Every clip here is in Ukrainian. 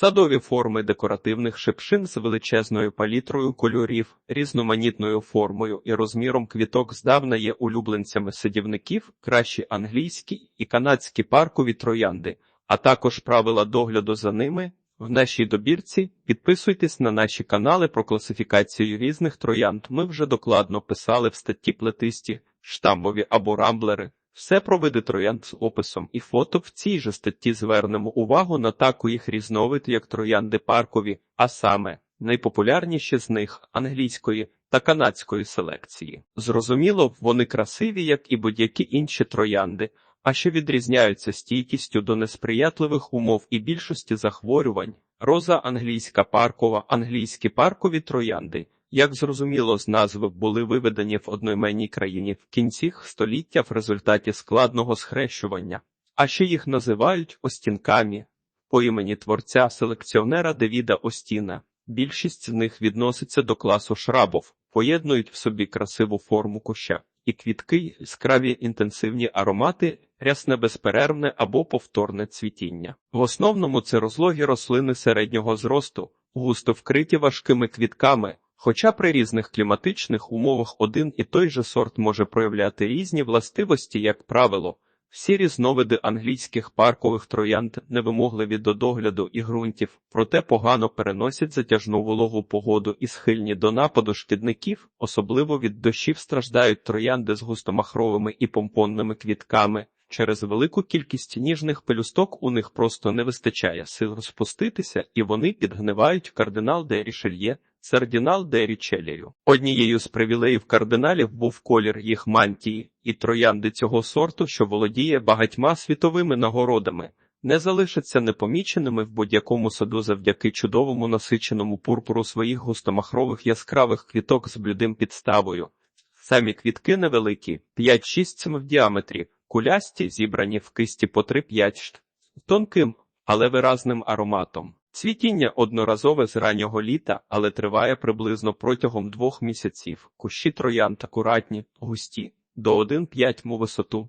Садові форми декоративних шипшин з величезною палітрою кольорів, різноманітною формою і розміром квіток здавна є улюбленцями садівників, кращі англійські і канадські паркові троянди, а також правила догляду за ними. В нашій добірці підписуйтесь на наші канали про класифікацію різних троянд. Ми вже докладно писали в статті плетисті, штамбові або рамблери. Все про види троянд з описом і фото в цій же статті звернемо увагу на таку їх різновид, як троянди паркові, а саме найпопулярніші з них англійської та канадської селекції. Зрозуміло, вони красиві, як і будь-які інші троянди, а ще відрізняються стійкістю до несприятливих умов і більшості захворювань. Роза англійська паркова, англійські паркові троянди. Як зрозуміло, з назви були виведені в одноіменній країні в кінці століття в результаті складного схрещування, а ще їх називають остінками по імені творця селекціонера Девіда Остіна. Більшість з них відноситься до класу шрабов, поєднують в собі красиву форму куща і квітки, яскраві інтенсивні аромати, рясне безперервне або повторне цвітіння. В основному це розлогі рослини середнього зросту, густо вкриті важкими квітками. Хоча при різних кліматичних умовах один і той же сорт може проявляти різні властивості, як правило, всі різновиди англійських паркових троянд невимогливі до догляду і ґрунтів, проте погано переносять затяжну вологу погоду і схильні до нападу шкідників, особливо від дощів страждають троянди з густомахровими і помпонними квітками. Через велику кількість ніжних пелюсток у них просто не вистачає сил розпуститися, і вони підгнивають кардинал де Рішельє, Сардінал де Річелію. Однією з привілеїв кардиналів був колір їх мантії, і троянди цього сорту, що володіє багатьма світовими нагородами, не залишаться непоміченими в будь-якому саду завдяки чудовому насиченому пурпуру своїх густомахрових яскравих квіток з блюдим підставою. Самі квітки невеликі, 5-6 см в діаметрі, кулясті, зібрані в кисті по 3-5 шт, тонким, але виразним ароматом. Цвітіння одноразове з раннього літа, але триває приблизно протягом двох місяців. Кущі троянд акуратні, густі, до 1,5 му висоту.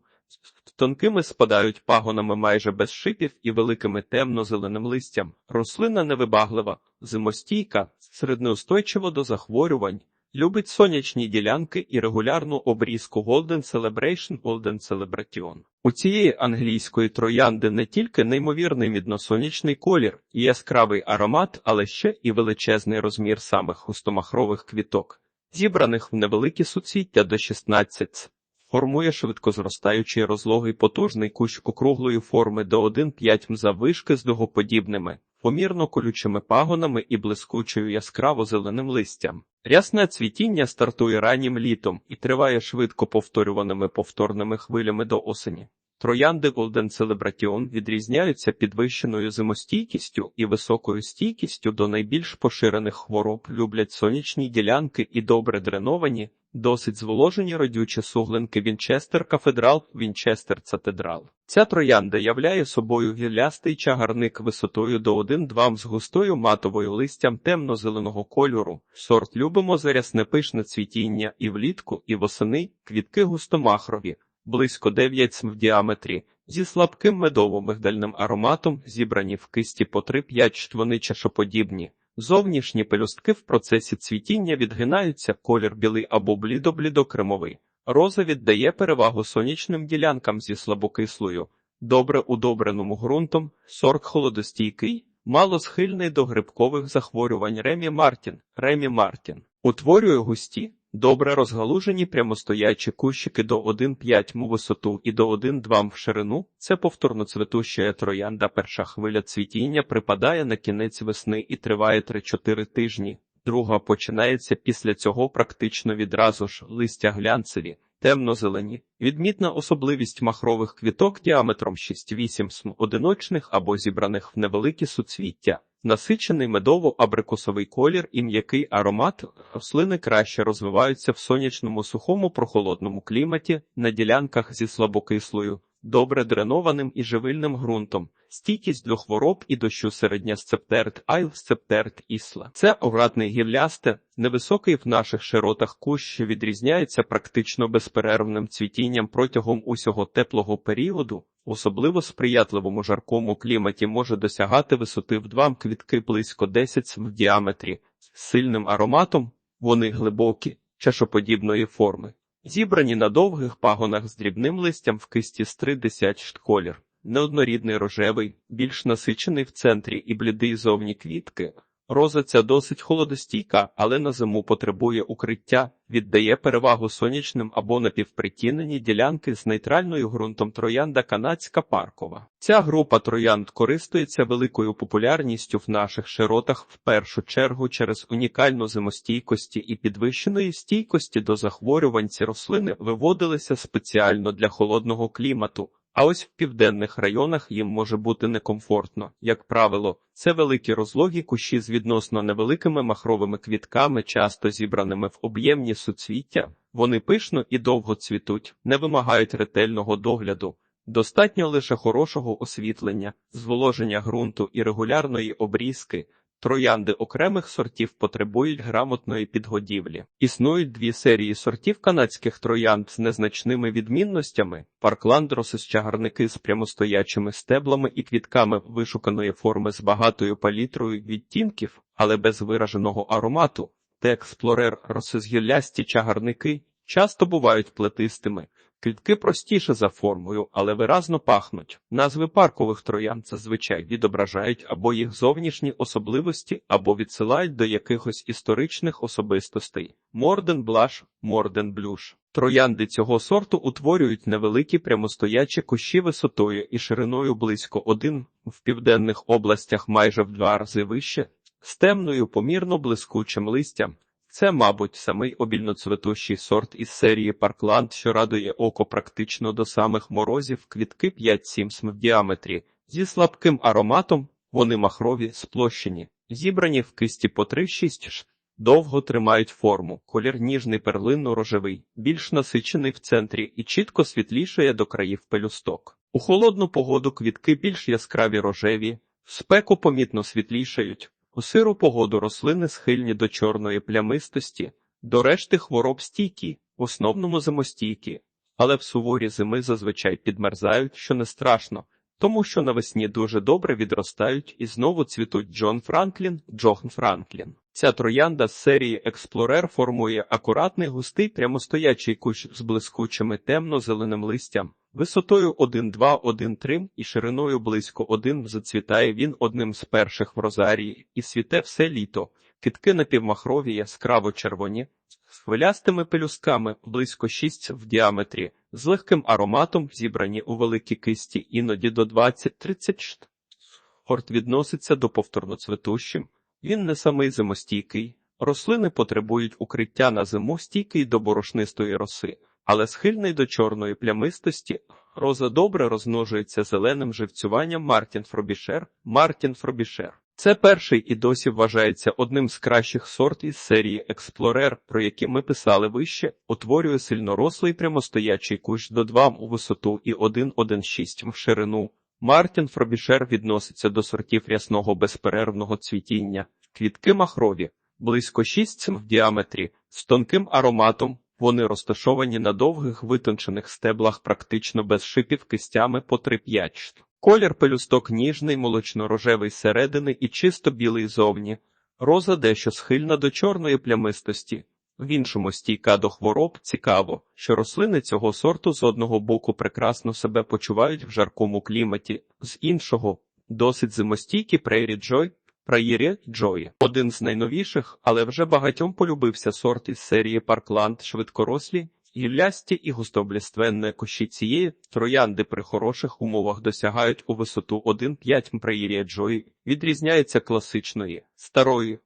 Тонкими спадають пагонами майже без шипів і великими темно-зеленим листям. Рослина невибаглива, зимостійка, середнеустойчива до захворювань, любить сонячні ділянки і регулярну обрізку Golden Celebration Golden Celebration. У цієї англійської троянди не тільки неймовірний мідносонячний колір і яскравий аромат, але ще і величезний розмір самих густомахрових квіток, зібраних в невеликі суцвіття до 16 формує швидкозростаючий розлогий потужний кущ округлої форми до 1,5 м заввишки з дугоподібними, помірно колючими пагонами і блискучою яскраво зеленим листям. Рясне цвітіння стартує раннім літом і триває швидко повторюваними повторними хвилями до осені. Троянди Golden Celebration відрізняються підвищеною зимостійкістю і високою стійкістю до найбільш поширених хвороб, люблять сонячні ділянки і добре дреновані, досить зволожені родючі суглинки Вінчестер Кафедрал, Вінчестер Цатедрал. Ця троянда являє собою гіллястий чагарник висотою до 1-2 з густою матовою листям темно-зеленого кольору. Сорт любимо за рясне пишне цвітіння і влітку, і восени, квітки густомахрові близько 9 см в діаметрі, зі слабким медово-мигдальним ароматом, зібрані в кисті по 3-5 штвони чашоподібні. Зовнішні пелюстки в процесі цвітіння відгинаються колір білий або блідо-блідокремовий. Роза віддає перевагу сонячним ділянкам зі слабокислою, добре удобреному ґрунтом, сорт холодостійкий, мало схильний до грибкових захворювань Ремі Мартін. Ремі Мартін утворює густі, Добре розгалужені прямостоячі кущики до 1,5 м висоту і до 1,2 м в ширину. Це повторно цветуща троянда. Перша хвиля цвітіння припадає на кінець весни і триває 3-4 тижні. Друга починається після цього практично відразу ж листя глянцеві, темно-зелені. Відмітна особливість махрових квіток діаметром 6-8 см одиночних або зібраних в невеликі суцвіття. Насичений медово-абрикосовий колір і м'який аромат рослини краще розвиваються в сонячному сухому прохолодному кліматі на ділянках зі слабокислою, добре дренованим і живильним ґрунтом, стійкість до хвороб і дощу середня сцептерт айл сцептерт ісла. Це оратне гіллясте, невисокий в наших широтах кущ, що відрізняється практично безперервним цвітінням протягом усього теплого періоду, особливо сприятливому жаркому кліматі може досягати висоти в два квітки близько 10 см в діаметрі, з сильним ароматом, вони глибокі, чашоподібної форми. Зібрані на довгих пагонах з дрібним листям в кисті з 30 колір, неоднорідний рожевий, більш насичений в центрі і блідий зовні квітки. Роза ця досить холодостійка, але на зиму потребує укриття, віддає перевагу сонячним або напівпритінені ділянки з нейтральною ґрунтом троянда канадська паркова. Ця група троянд користується великою популярністю в наших широтах в першу чергу через унікальну зимостійкості і підвищеної стійкості до захворювань ці рослини виводилися спеціально для холодного клімату. А ось в південних районах їм може бути некомфортно. Як правило, це великі розлогі кущі з відносно невеликими махровими квітками, часто зібраними в об'ємні суцвіття. Вони пишно і довго цвітуть, не вимагають ретельного догляду. Достатньо лише хорошого освітлення, зволоження ґрунту і регулярної обрізки. Троянди окремих сортів потребують грамотної підгодівлі. Існують дві серії сортів канадських троянд з незначними відмінностями: паркландросис чагарники з прямостоячими стеблами і квітками вишуканої форми з багатою палітрою відтінків, але без вираженого аромату. Те експлорер росизгіллясті чагарники часто бувають плетистими. Квітки простіше за формою, але виразно пахнуть. Назви паркових троян зазвичай відображають або їх зовнішні особливості, або відсилають до якихось історичних особистостей. Морден блаш, морден блюш. Троянди цього сорту утворюють невеликі прямостоячі кущі висотою і шириною близько один, в південних областях майже в два рази вище, з темною помірно блискучим листям. Це, мабуть, самий обільноцветущий сорт із серії Паркланд, що радує око практично до самих морозів, квітки 5-7 см в діаметрі, зі слабким ароматом, вони махрові, сплощені, зібрані в кисті по 3-6 ш. Довго тримають форму, колір ніжний перлинно-рожевий, більш насичений в центрі і чітко світлішає до країв пелюсток. У холодну погоду квітки більш яскраві рожеві, спеку помітно світлішають. У сиру погоду рослини схильні до чорної плямистості, до решти хвороб стійкі, в основному зимостійкі, але в суворі зими зазвичай підмерзають, що не страшно, тому що навесні дуже добре відростають і знову цвітуть Джон Франклін, Джон Франклін. Ця троянда з серії Експлорер формує акуратний густий прямостоячий кущ з блискучими темно-зеленим листям. Висотою 1,2-1,3 і шириною близько 1 зацвітає він одним з перших в розарії і світе все літо. Китки напівмахрові яскраво червоні, з хвилястими пелюсками близько 6 в діаметрі, з легким ароматом, зібрані у великій кисті іноді до 20-30 шт. Хорт відноситься до повторноцветущим. Він не самий зимостійкий. Рослини потребують укриття на зиму стійкий до борошнистої роси але схильний до чорної плямистості. Роза добре розмножується зеленим живцюванням Мартін Фробішер. Мартін Фробішер. Це перший і досі вважається одним з кращих сорт із серії Експлорер, про які ми писали вище, утворює сильнорослий прямостоячий кущ до 2 у висоту і 1,16 в ширину. Мартін Фробішер відноситься до сортів рясного безперервного цвітіння, квітки махрові, близько 6 см в діаметрі, з тонким ароматом, вони розташовані на довгих витончених стеблах практично без шипів кистями по 3-5. Колір пелюсток ніжний, молочно-рожевий середини і чисто білий зовні. Роза дещо схильна до чорної плямистості. В іншому стійка до хвороб цікаво, що рослини цього сорту з одного боку прекрасно себе почувають в жаркому кліматі, з іншого досить зимостійкі прейрі джой Праїрі Джої. Один з найновіших, але вже багатьом полюбився сорт із серії Паркланд швидкорослі, гіллясті і густобліственне кущі цієї троянди при хороших умовах досягають у висоту 1,5 Праїрі Джої, відрізняється класичної, старої,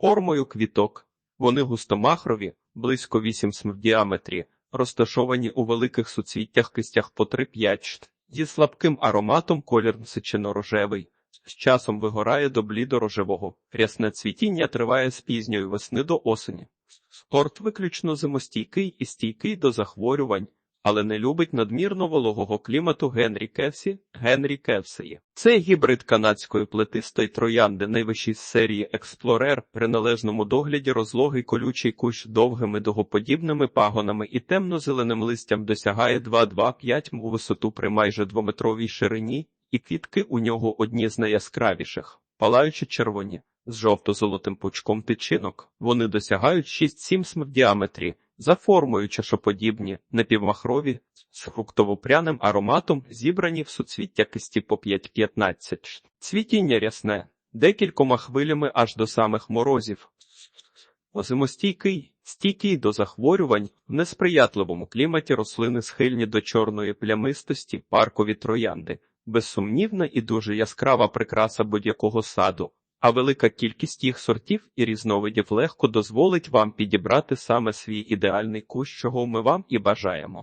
формою квіток. Вони густомахрові, близько 8 см в діаметрі, розташовані у великих суцвіттях кистях по 3-5 зі слабким ароматом колір насичено-рожевий з часом вигорає до блідорожевого. Рясне цвітіння триває з пізньої весни до осені. Спорт виключно зимостійкий і стійкий до захворювань, але не любить надмірно вологого клімату Генрі Кевсі, Генрі Кевсії. Це гібрид канадської плетистої троянди найвищий з серії Експлорер при належному догляді розлогий колючий кущ довгими дугоподібними пагонами і темно-зеленим листям досягає 2,25 у висоту при майже двометровій ширині, і квітки у нього одні з найяскравіших, палаючи червоні, з жовто-золотим пучком тичинок. Вони досягають 6-7 см в діаметрі, за формою чашоподібні, напівмахрові, з фруктово-пряним ароматом, зібрані в суцвіття кисті по 5-15. Цвітіння рясне, декількома хвилями аж до самих морозів. Озимостійкий, стійкий до захворювань, в несприятливому кліматі рослини схильні до чорної плямистості, паркові троянди, безсумнівна і дуже яскрава прикраса будь-якого саду, а велика кількість їх сортів і різновидів легко дозволить вам підібрати саме свій ідеальний кущ, чого ми вам і бажаємо.